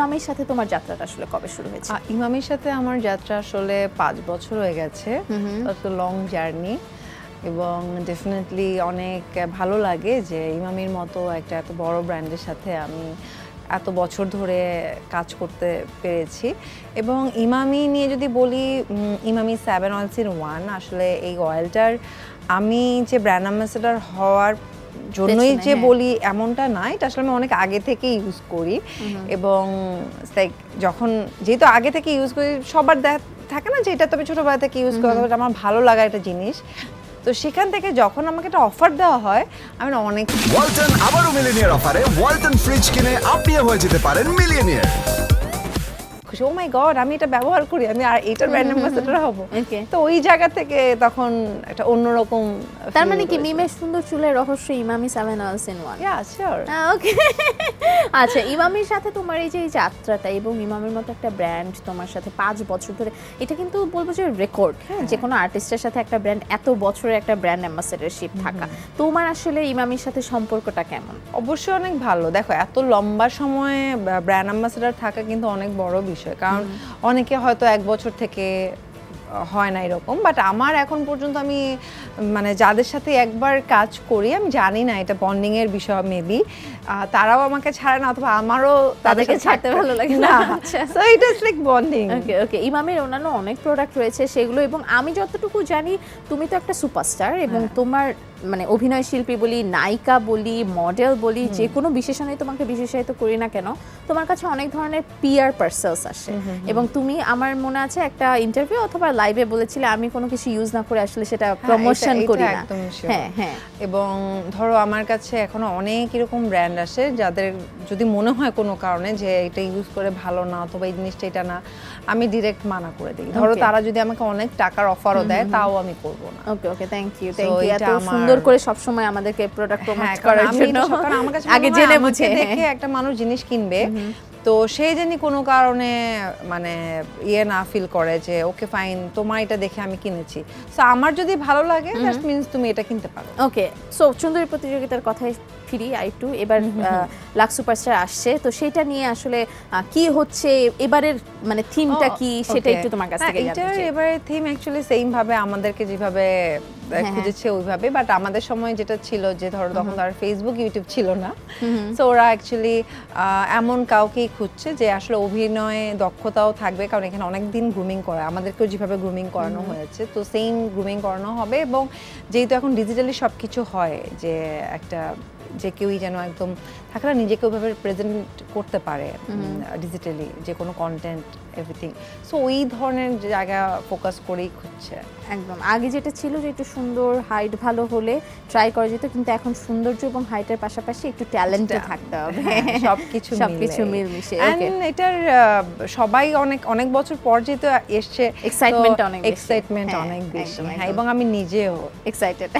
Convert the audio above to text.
ইমামের সাথে তোমার যাত্রাটা আসলে কবে শুরু হয়েছে? ইমামির সাথে আমার যাত্রা আসলে পাঁচ বছর হয়ে গেছে। তো লং জার্নি এবং ডেফিনেটলি অনেক ভালো লাগে যে ইমামির মতো একটা এত বড় ব্র্যান্ডের সাথে আমি এত বছর ধরে কাজ করতে পেরেছি। এবং ইমামি নিয়ে যদি বলি Emami seven oils in one আসলে এই অয়েলটার আমি যে ব্র্যান্ড অ্যাম্বাসেডার হওয়ার জন্যই যে। বলি এমনটা না এটা আসলে আমি অনেক আগে থেকে ইউজ করি। এবং লাইক যখন যেহেতু আগে থেকে ইউজ করি সবার দেখা থাকে না যে এটা তবে ছোটোবেলা থেকে ইউজ করা এটা আমার ভালো লাগা একটা জিনিস। তো সেখান থেকে যখন আমাকে একটা অফার দেওয়া হয় আমি না অনেক ওয়ালটন আবারও মিলিনিয়ার অফারে ওয়ালটন ফ্রিজ কিনে আপনিও হয়ে যেতে পারেন মিলিয়নিয়ার খুশি। ও মাই গড আমি এটা ব্যবহার করি আমি আর এটার ব্র্যান্ড অ্যাম্বাসেডর হব। তো ওই জায়গা থেকে তখন একটা অন্যরকম তার মানে কি মিমের সুন্দর চুলের রহস্য Emami seven oils in one yeah sure okay আচ্ছা ইমামির সাথে তোমার এই যে এই যাত্রাটা এবং ইমামের মতো একটা ব্র্যান্ড তোমার সাথে পাঁচ বছর ধরে এটা কিন্তু বলব যে রেকর্ড হ্যাঁ। যে কোনো আর্টিস্টের সাথে একটা ব্র্যান্ড এত বছরের একটা ব্র্যান্ড অ্যাম্বাসেডারশিপ থাকা। তোমার আসলে ইমামির সাথে সম্পর্কটা কেমন? অবশ্যই অনেক ভালো। দেখো এত লম্বা সময় ব্র্যান্ড অ্যাম্বাসেডার থাকা কিন্তু অনেক বড় বিষয়। কারণ অনেকে হয়তো এক বছর থেকে হয় না এরকম বাট আমার এখন পর্যন্ত আমি মানে যাদের সাথে একবার কাজ করি আমি জানি না এটা বন্ডিং এর বিষয় মেবি তারাও আমাকে ছাড়ে না অথবা আমারও তাদেরকে ছাড়তে ভালো লাগে না। So it is like bonding okay okay ইমামের অন্যান্য অনেক প্রোডাক্ট রয়েছে সেগুলো এবং আমি যতটুকু জানি তুমি তো একটা সুপারস্টার এবং তোমার মানে অভিনয় শিল্পী বলি নায়িকা বলি মডেল বলি যে কোনো বিশেষণে তোমাকে বিশেষায়িত করি না কেন তোমার কাছে অনেক ধরনের পিয়ার পার্সেলস আসে। এবং তুমি আমার মনে আছে একটা ইন্টারভিউ অথবা লাইভে বলেছিলে আমি কোনো কিছু ইউজ না করে আসলে সেটা প্রমোশন করি না। হ্যাঁ হ্যাঁ। এবং ধরো আমার কাছে এখনও অনেক এরকম ব্র্যান্ড আসে যাদের যদি মনে হয় কোনো কারণে যে এটা ইউজ করে ভালো না অথবা এই জিনিসটা এটা না আমি ডিরেক্ট মানা করে দিই। ধরো তারা যদি আমাকে অনেক টাকার অফারও দেয় তাও আমি করব না। Okay okay thank you thank you এত সুন্দর করে সবসময় আমাদেরকে প্রোডাক্ট প্রমোট হ্যাঁ, করার জন্য এটা সব- আমার কাছে আগে জেনে বুঝে। দেখে হ্যাঁ। একটা মানুষ জিনিস কিনবে তো সে জানি কোনো কারণে মানে ইয়ে না ফিল করে যে ওকে ফাইন তোমার এটা দেখে আমি কিনেছি। সো আমার যদি ভালো লাগে দ্যাট মিন্স তুমি এটা কিনতে পারো। ওকে সো সুন্দরী প্রতিযোগিতার কথায় ফিরি আইটু এবার লাক্স সুপারস্টার আসছে। তো সেটা নিয়ে আসলে কি হচ্ছে এবারের মানে থিমটা কি সেটা একটু তোমার কাছ থেকে জানতে চাই। এবারে থিম অ্যাকচুয়ালি সেম ভাবে আমাদেরকে যেভাবে আহ, হ্যাঁ। খুঁজেছে ওইভাবে বাট আমাদের সময় যেটা ছিল যে ধরো তখন তো আর ফেসবুক ইউটিউব ছিল না। সো ওরা অ্যাকচুয়ালি এমন কাউকেই খুঁজছে যে আসলে অভিনয়ে দক্ষতাও থাকবে কারণ এখানে অনেক দিন গ্রুমিং করা আমাদেরকেও যেভাবে গ্রুমিং করানো হয়েছে। তো সেম গ্রুমিং করানো হবে এবং যেহেতু এখন ডিজিটালি সব কিছু হয় যে একটা যে কেউই যেন একদম থাকে না নিজেকে ওইভাবে প্রেজেন্ট করতে পারে ডিজিটালি যে কোনো কন্টেন্ট এভরিথিং সো ওই ধরনের জায়গা ফোকাস করেই খুঁজছে একদম। আগে যেটা ছিল যে একটু সুন্দর হাইট ভালো হলে ট্রাই করা যেত কিন্তু এখন সৌন্দর্য এবং হাইটের পাশাপাশি একটু ট্যালেন্টে থাকতে হবে। হ্যাঁ, সবকিছু সবকিছু মিলে। মিলমিশে এটার সবাই অনেক অনেক বছর পর যেহেতু এসছে এক্সাইটমেন্ট অনেক এক্সাইটমেন্ট হ্যাঁ, অনেক বেশি। হ্যাঁ এবং আমি নিজেও। এক্সাইটেড